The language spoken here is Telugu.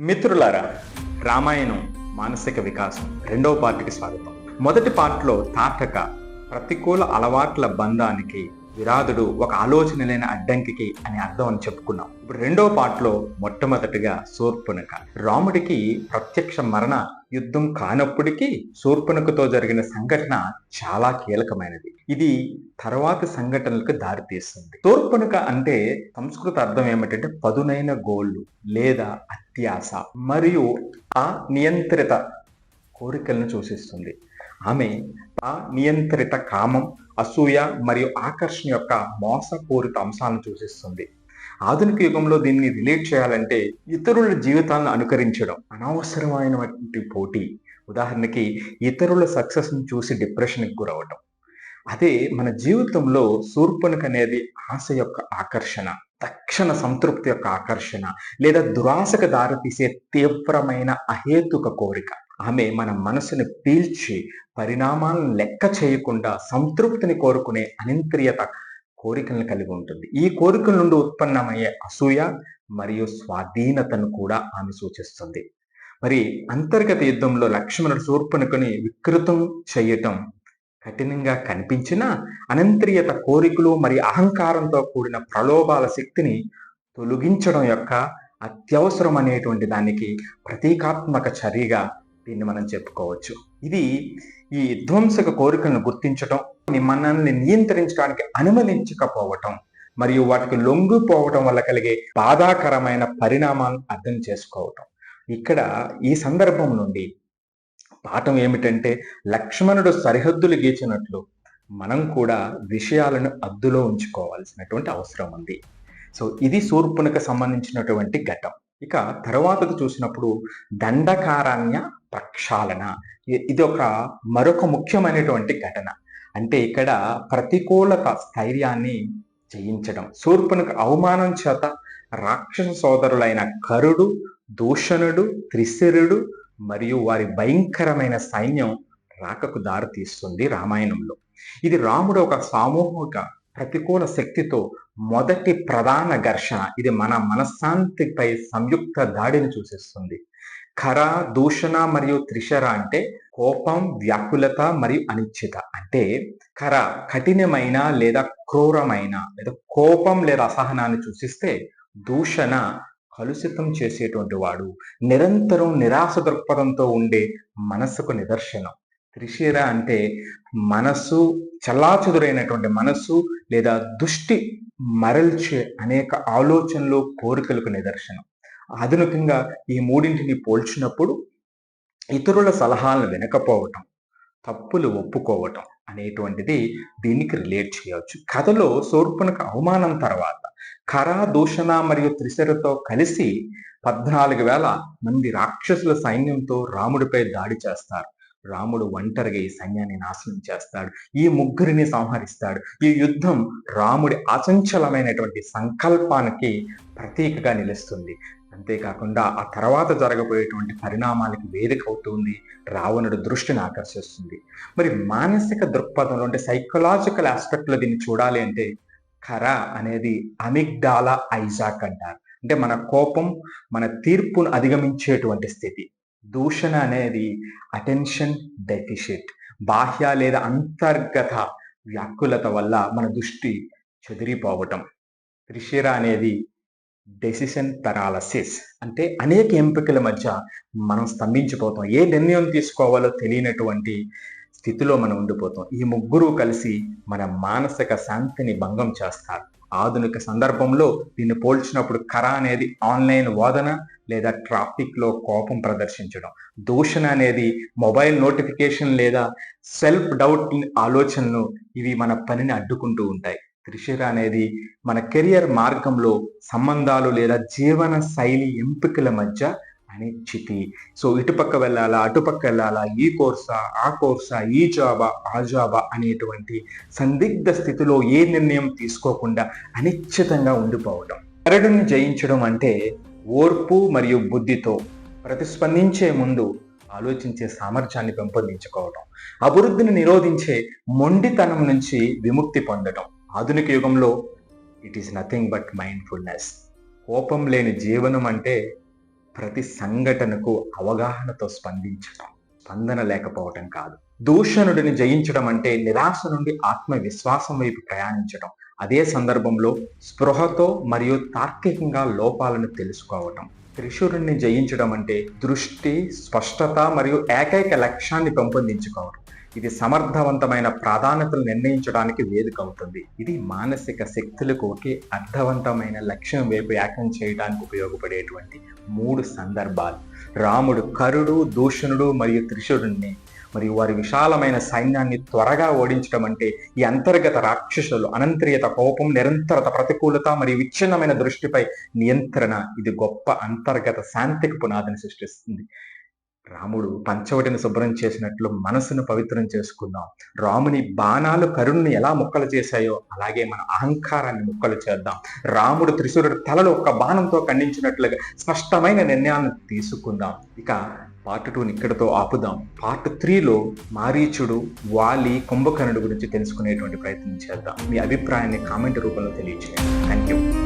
మిత్రులారా రామాయణం మానసిక వికాసం రెండవ పార్టీకి స్వాగతం. మొదటి పార్ట్లో తాటక ప్రతికూల అలవాట్ల బంధానికి విరాధుడు ఒక ఆలోచన లేని అడ్డంకికి అని అర్థం అని చెప్పుకున్నాం. ఇప్పుడు రెండవ పార్ట్లో మొట్టమొదటిగా శూర్పునక. రాముడికి ప్రత్యక్ష మరణ యుద్ధం కానప్పటికీ శూర్పణకుతో జరిగిన సంఘటన చాలా కీలకమైనది. ఇది తర్వాత సంఘటనలకు దారితీస్తుంది శూర్పునక అంటే సంస్కృత అర్థం ఏమిటంటే పదునైన గోళ్ళు లేదా అత్యాస మరియు ఆ నియంత్రిత కోరికలను సూచిస్తుంది. ఆమె ఆ నియంత్రిత కామం అసూయ మరియు ఆకర్షణ యొక్క మోసపూరిత అంశాలను సూచిస్తుంది. ఆధునిక యుగంలో దీన్ని రిలేట్ చేయాలంటే ఇతరుల జీవితాలను అనుకరించడం అనవసరమైనటువంటి పోటీ. ఉదాహరణకి ఇతరుల సక్సెస్ని చూసి డిప్రెషన్కి గురవటం అదే మన జీవితంలో శూర్పణకు అనేది ఆశ యొక్క ఆకర్షణ తక్షణ సంతృప్తి యొక్క ఆకర్షణ లేదా దురాశకు దారితీసే తీవ్రమైన అహేతుక కోరిక. ఆమె మన మనసుని పీల్చి పరిణామాలను లెక్క చేయకుండా సంతృప్తిని కోరుకునే అనింత్రియత కోరికలను కలిగి ఉంటుంది. ఈ కోరికల నుండి ఉత్పన్నమయ్యే అసూయ మరియు స్వాధీనతను కూడా ఆమె సూచిస్తుంది. మరి అంతర్గత యుద్ధంలో లక్ష్మణుడు శూర్పణకుని వికృతం చేయటం కఠినంగా కనిపించినా అనంతరియత కోరికలు మరియు అహంకారంతో కూడిన ప్రలోభాల శక్తిని తొలగించడం యొక్క అత్యవసరం అనేటువంటి దానికి ప్రతీకాత్మక చర్యగా దీన్ని మనం చెప్పుకోవచ్చు. ఇది ఈ ధ్వంసక కోరికలను గుర్తించటం మనల్ని నియంత్రించడానికి అనుమతించకపోవటం మరియు వాటికి లొంగిపోవటం వల్ల కలిగే బాధాకరమైన పరిణామాలను అర్థం చేసుకోవటం. ఇక్కడ ఈ సందర్భం నుండి పాఠం ఏమిటంటే లక్ష్మణుడు సరిహద్దులు గీచినట్లు మనం కూడా విషయాలను అద్దులో ఉంచుకోవాల్సినటువంటి అవసరం ఉంది. సో ఇది శూర్పునకు సంబంధించినటువంటి ఘటం ఇక తర్వాతది చూసినప్పుడు దండకారాణ్య ప్రక్షాళన. ఇది ఒక మరొక ముఖ్యమైనటువంటి ఘటన. అంటే ఇక్కడ ప్రతికూలత స్థైర్యాన్ని జయించడం. శూర్పునకు అవమానం చేత రాక్షస సోదరులైన కరుడు దూషణుడు త్రిశిరుడు మరియు వారి భయంకరమైన సైన్యం రాకకు దారితీస్తుంది రామాయణంలో. ఇది రాముడు ఒక సామూహిక ప్రతికూల శక్తితో మొదటి ప్రధాన ఘర్షణ. ఇది మన మనశ్శాంతిపై సంయుక్త దాడిని సూచిస్తుంది ఖర దూషణ మరియు త్రిషర అంటే కోపం వ్యాకులత మరియు అనిశ్చిత. అంటే ఖర కఠినమైన లేదా క్రూరమైన లేదా కోపం లేదా అసహనాన్ని సూచిస్తే దూషణ కలుషితం చేసేటువంటి వాడు. నిరంతరం నిరాశ దృక్పథంతో ఉండే మనస్సుకు నిదర్శనం. త్రిశిర అంటే మనస్సు చల్లాచెదురైనటువంటి మనస్సు లేదా దృష్టి మరల్చే అనేక ఆలోచనలు కోరికలకు నిదర్శనం. ఆధునికంగా ఈ మూడింటిని పోల్చినప్పుడు ఇతరుల సలహాలను వినకపోవటం తప్పులు ఒప్పుకోవటం అనేటువంటిది దీనికి రిలేట్ చేయవచ్చు. కథలో శూర్పునకు అవమానం తర్వాత ఖర దూషణ మరియు త్రిశరతో కలిసి పద్నాలుగు వేల మంది రాక్షసుల సైన్యంతో రాముడిపై దాడి చేస్తారు. రాముడు ఒంటరిగా ఈ సైన్యాన్ని నాశనం చేస్తాడు. ఈ ముగ్గురిని సంహరిస్తాడు. ఈ యుద్ధం రాముడి అచంచలమైనటువంటి సంకల్పానికి ప్రతీకగా నిలుస్తుంది. అంతేకాకుండా ఆ తర్వాత జరగబోయేటువంటి పరిణామాలకి వేదిక అవుతుంది. రావణుడు దృష్టిని ఆకర్షిస్తుంది. మరి మానసిక దృక్పథంలో అంటే సైకలాజికల్ ఆస్పెక్ట్లో దీన్ని చూడాలి అంటే ఖర అనేది అమిగ్డాలా ఐజాక్ అంటారు. అంటే మన కోపం మన తీర్పును అధిగమించేటువంటి స్థితి. దూషణ అనేది అటెన్షన్ డెఫిషిట్ బాహ్య లేదా అంతర్గత వ్యాకులత వల్ల మన దృష్టి చెదిరిపోవటం. త్రిశిర అనేది డెసిషన్ పెరాలసిస్ అంటే అనేక ఎంపికల మధ్య మనం స్తంభించిపోతాం. ఏ నిర్ణయం తీసుకోవాలో తెలియనటువంటి స్థితిలో మనం ఉండిపోతాం. ఈ ముగ్గురు కలిసి మన మానసిక శాంతిని భంగం చేస్తారు. ఆధునిక సందర్భంలో దీన్ని పోల్చినప్పుడు కర అనేది ఆన్లైన్ వాదన లేదా ట్రాఫిక్లో కోపం ప్రదర్శించడం. దూషణ అనేది మొబైల్ నోటిఫికేషన్ లేదా సెల్ఫ్ డౌట్ ఆలోచనలు ఇవి మన పనిని అడ్డుకుంటూ ఉంటాయి. త్రిశిర అనేది మన కెరియర్ మార్గంలో సంబంధాలు లేదా జీవన శైలి ఎంపికల మధ్య అనిశ్చితి. సో ఇటుపక్క వెళ్ళాలా అటుపక్క వెళ్ళాలా ఈ కోర్సా ఆ కోర్సా ఈ జాబా ఆ జాబా అనేటువంటి సందిగ్ధ స్థితిలో ఏ నిర్ణయం తీసుకోకుండా అనిశ్చితంగా ఉండిపోవడం కరడుని జయించడం అంటే ఓర్పు మరియు బుద్ధితో ప్రతిస్పందించే ముందు ఆలోచించే సామర్థ్యాన్ని పెంపొందించుకోవడం అభివృద్ధిని నిరోధించే మొండితనం నుంచి విముక్తి పొందడం ఆధునిక యుగంలో it is nothing but mindfulness కోపం లేని జీవనం అంటే ప్రతి సంఘటనకు అవగాహనతో స్పందించటం స్పందన లేకపోవటం కాదు. దూషణుడిని జయించడం అంటే నిరాశ నుండి ఆత్మవిశ్వాసం వైపు ప్రయాణించడం అదే సందర్భంలో స్పృహతో మరియు తార్కికంగా లోపాలను తెలుసుకోవటం. త్రిశూరుణ్ణి జయించడం అంటే దృష్టి స్పష్టత మరియు ఏకైక లక్ష్యాన్ని పెంపొందించుకోవడం ఇది సమర్థవంతమైన ప్రాధాన్యతలు నిర్ణయించడానికి వేదిక అవుతుంది. ఇది మానసిక శక్తులకు ఒకే అర్థవంతమైన లక్ష్యం వైపు ఏకం చేయడానికి ఉపయోగపడేటువంటి మూడు సందర్భాలు. రాముడు కరుడు దూషణుడు మరియు త్రిశూరుణ్ణి. మరియు వారి విశాలమైన సైన్యాన్ని త్వరగా ఓడించడం అంటే ఈ అంతర్గత రాక్షసులు అనంతరియత కోపం నిరంతరత ప్రతికూలత మరియు విచ్ఛిన్నమైన దృష్టిపై నియంత్రణ. ఇది గొప్ప అంతర్గత శాంతికి పునాదిని సృష్టిస్తుంది. రాముడు పంచవటిని శుభ్రం చేసినట్లు మనసును పవిత్రం చేసుకుందాం రాముని బాణాలు కరుణ్ణి ఎలా ముక్కలు చేశాయో అలాగే మన అహంకారాన్ని ముక్కలు చేద్దాం. రాముడు త్రిశూరుడు తలలో ఒక బాణంతో ఖండించినట్లుగా స్పష్టమైన నిర్ణయాలను తీసుకుందాం. ఇక పార్ట్ టూని ఇక్కడితో ఆపుదాం. పార్ట్ త్రీలో మారీచుడు వాలి కుంభకర్ణుడు గురించి తెలుసుకునేటువంటి ప్రయత్నం చేద్దాం. మీ అభిప్రాయాన్ని కామెంట్ రూపంలో తెలియచేయండి. Thank you